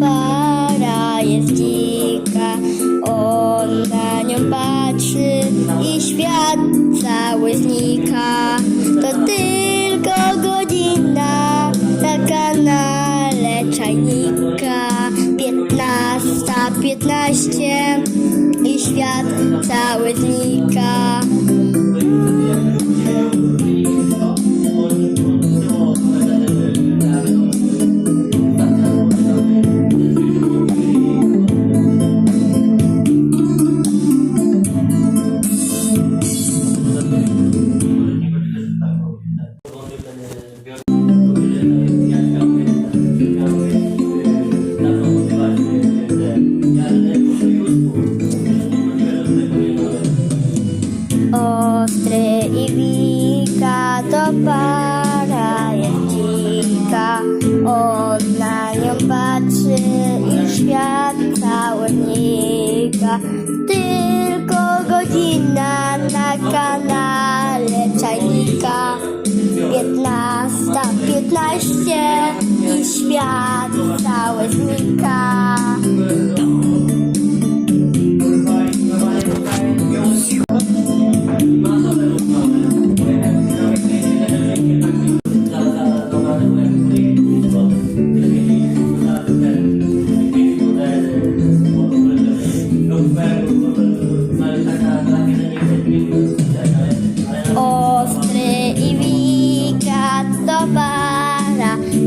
para jest dzika, on na nią patrzy i świat cały znika. To tylko godzina na kanale czajnika. Piętnasta, piętnaście i świat cały znika. Tylko godzina na kanale czajnika. Piętnasta, piętnaście i świat cały znika.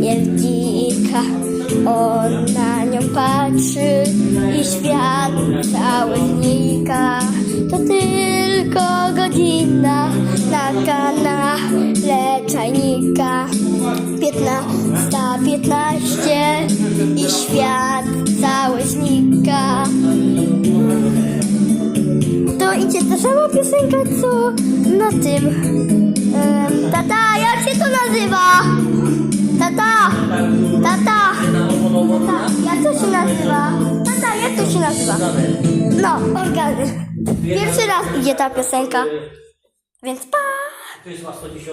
Jest dzika. Na nią patrzy i świat cały znika. To tylko godzina na kanale czajnika. Piętnasta, piętnaście i świat cały znika. To idzie ta sama piosenka, co na tym. Em, tata, jak jak to się nazywa? No, organy. Pierwszy raz idzie ta piosenka, więc pa!